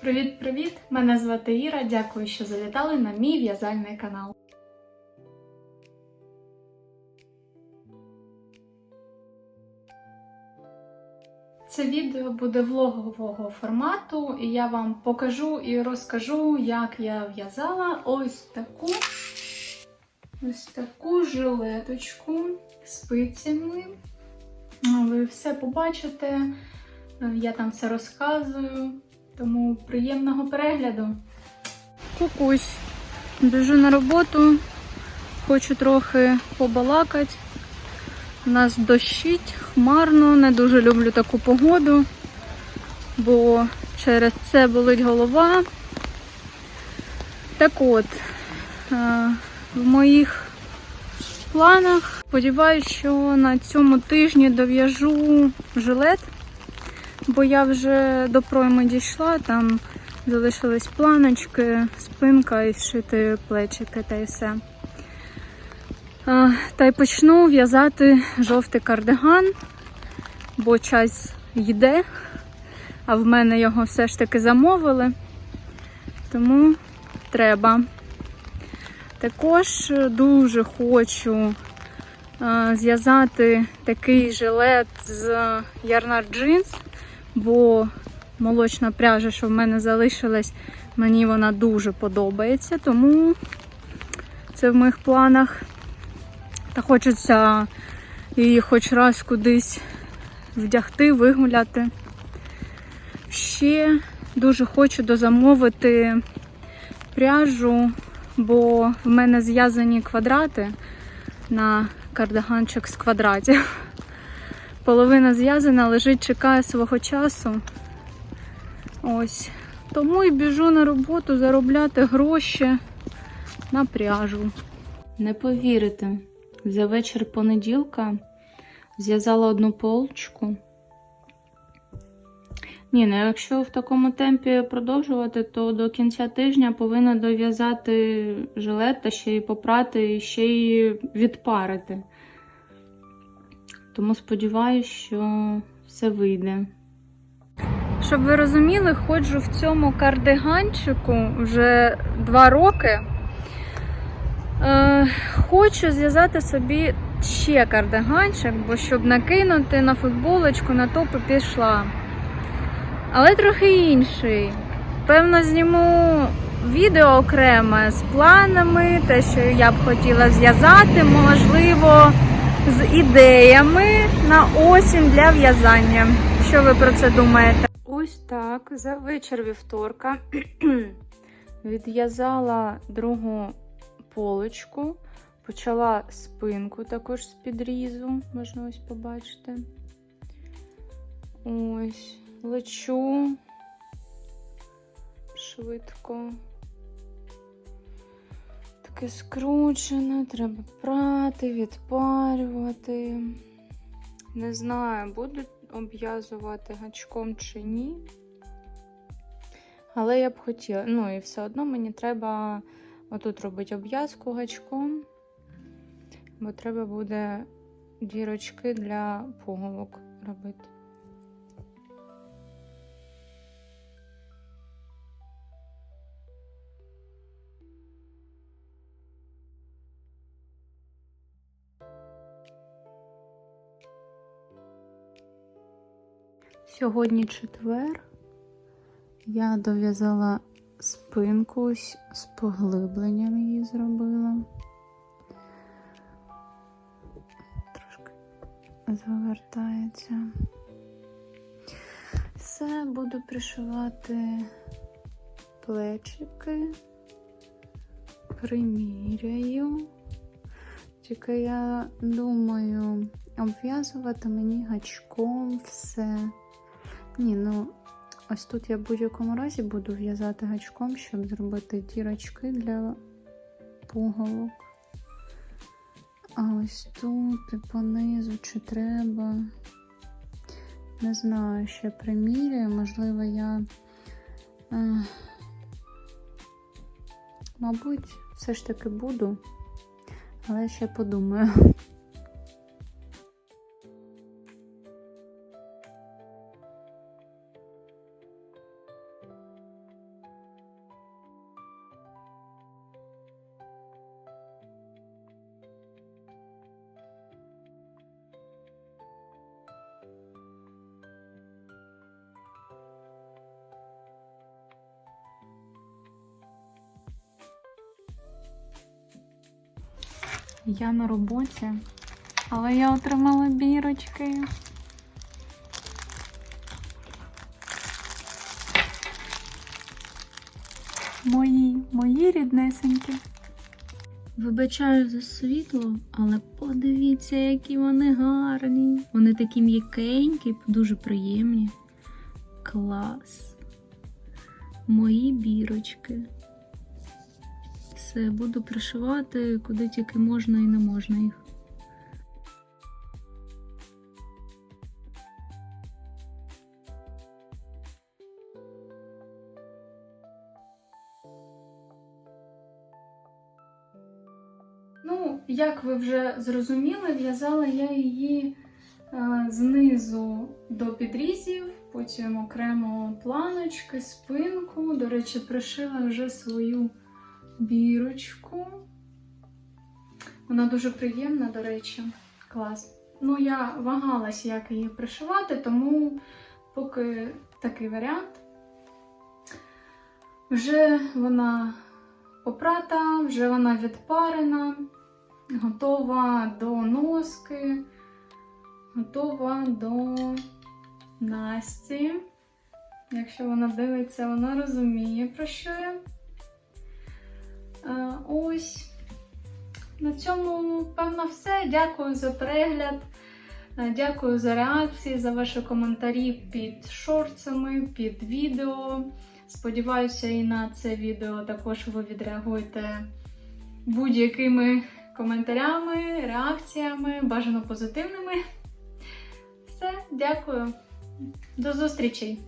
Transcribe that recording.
Привіт-привіт! Мене звати Іра. Дякую, що завітали на мій в'язальний канал. Це відео буде влогового формату, і я вам покажу і розкажу, як я в'язала ось таку ось таку жилеточку спицями. Ви все побачите, я там все розказую, тому приємного перегляду. Кукусь, біжу на роботу, хочу трохи побалакати. У нас дощить, хмарно, не дуже люблю таку погоду, бо через це болить голова. Так от, е, в моїх планах сподіваюся, що на цьому тижні дов'яжу жилет, бо я вже до пройми дійшла, там залишились планочки, спинка і зшити плечики та й все. Та й почну в'язати жовтий кардиган, бо час йде, а в мене його все ж таки замовили, тому треба. Також дуже хочу зв'язати такий жилет з Ярнар Джинс, бо молочна пряжа, що в мене залишилась, мені вона дуже подобається, тому це в моїх планах. Та хочеться її хоч раз кудись вдягти, вигуляти. Ще дуже хочу дозамовити пряжу, бо в мене зв'язані квадрати на кардиганчик з квадратів. Половина зв'язана, лежить, чекає свого часу. Ось. Тому і біжу на роботу заробляти гроші на пряжу. Не повірите. За вечір понеділка зв'язала одну полочку. Ні, ну якщо в такому темпі продовжувати, то до кінця тижня повинна дов'язати жилет та ще й попрати, і ще й відпарити. Тому сподіваюся, що все вийде. Щоб ви розуміли, ходжу в цьому кардиганчику вже два роки. Е, Хочу зв'язати собі ще кардиганчик, бо щоб накинути на футболочку, на топи пішла. Але трохи інший. Певно, зніму відео окреме з планами, те, що я б хотіла зв'язати, можливо, з ідеями на осінь для в'язання. Що ви про це думаєте? Ось так, за вечір вівторка відв'язала другу полочку, почала спинку також з підрізу, можна ось побачити. Ось, лечу швидко. Таке скручене, треба прати, відпарювати. Не знаю, буду обв'язувати гачком чи ні. Але я б хотіла, ну і все одно мені треба отут робити обв'язку гачком, бо треба буде дірочки для пуговок робити. Сьогодні четвер. Я дов'язала спинку з поглибленням її зробила. Трошки завертається. Все, буду пришивати плечики, приміряю. Тільки я думаю, обв'язувати мені гачком все. Ні, ну ось тут я в будь-якому разі буду в'язати гачком, щоб зробити дірочки для пуговок. А ось тут і понизу чи треба. Не знаю, ще приміряю, можливо, я, е, мабуть, все ж таки буду, але ще подумаю. Я на роботі, але я отримала бірочки. Мої, мої ріднесенькі. Вибачаю за світло, але подивіться, які вони гарні. Вони такі м'якенькі, дуже приємні. Клас. Мої бірочки. Все, буду пришивати куди тільки можна і не можна їх. Ну, як ви вже зрозуміли, в'язала я її е, знизу до підрізів, потім окремо планочки, спинку. До речі, пришила вже свою бірочку. Вона дуже приємна, до речі, клас. Ну, я вагалась, як її пришивати, тому поки такий варіант. Вже вона попрата, вже вона відпарена, готова до носки, готова до Насті. Якщо вона дивиться, вона розуміє, про що я. Ось. На цьому, певно, все. Дякую за перегляд. Е, Дякую за реакції, за ваші коментарі під шорцами, під відео. Сподіваюся, і на це відео також ви відреагуєте будь-якими коментарями, реакціями, бажано позитивними. Все, дякую. До зустрічей!